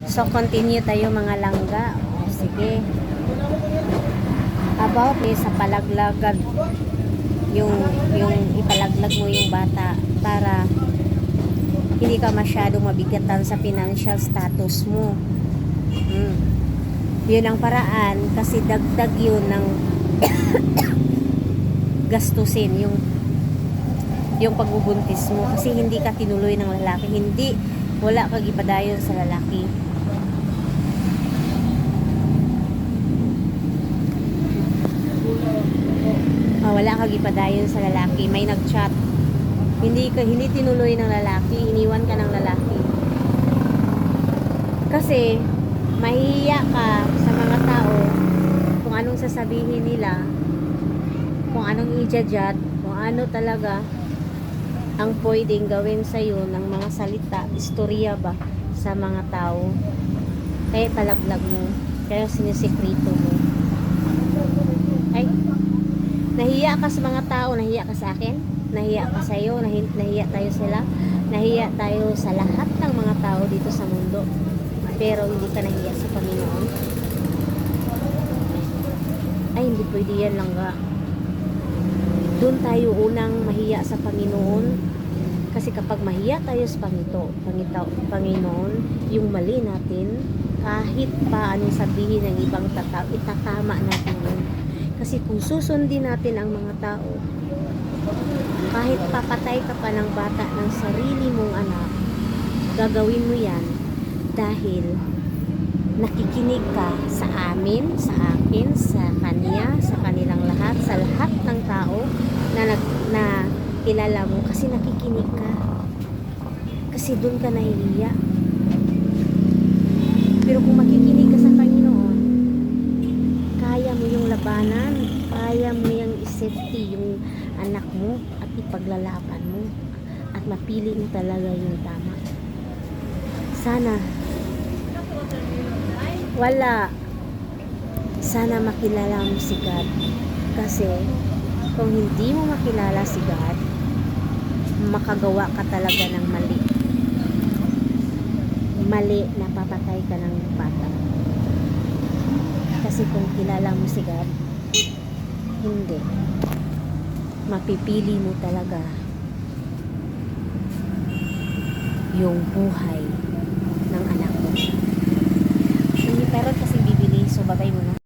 So, continue tayo mga langga. O, sige. About eh, sa palaglagan yung yung ipalaglag mo yung bata para hindi ka masyadong mabigatan sa financial status mo. Mm. Yun ang paraan kasi dagdag yun ng gastusin yung yung pagbubuntis mo kasi hindi ka tinuloy ng lalaki hindi wala kag ipadayon sa lalaki. Ah, wala kag ipadayon sa lalaki. May nagchat. Hindi ka hindi tinuloy ng lalaki. Iniwan ka ng lalaki. Kasi mahihiya ka sa mga tao kung anong sasabihin nila kung anong ijajat kung ano talaga ang pwedeng gawin sa iyo ng mga salita, istorya ba sa mga tao. Kaya palaglag mo, kaya sinisikreto mo. Ay, nahiya ka sa mga tao, nahiya ka sa akin, nahiya ka sa iyo, nahi, nahiya tayo sila, nahiya tayo sa lahat ng mga tao dito sa mundo. Pero hindi ka nahiya sa Panginoon. Ay, hindi pwede yan lang ga doon tayo unang mahiya sa Panginoon kasi kapag mahiya tayo sa Pangito, Pangito, Panginoon yung mali natin kahit pa anong sabihin ng ibang tao itatama natin yun. Kasi kung susundin natin ang mga tao kahit papatay ka pa ng bata ng sarili mong anak gagawin mo yan dahil nakikinig ka sa amin, sa akin, sa kanya, sa kanilang lahat, sa lahat ng tao na, nag, na kilala mo kasi nakikinig ka. Kasi doon ka nahihiya. Pero kung makikinig ka sa Panginoon, kaya mo yung labanan, kaya mo yung safety yung anak mo at ipaglalaban mo at mapili mo talaga yung tama. Sana wala. Sana makilala mo si God. Kasi, kung hindi mo makilala si God, makagawa ka talaga ng mali. Mali na papatay ka ng bata. Kasi kung kilala mo si God, hindi. Mapipili mo talaga yung buhay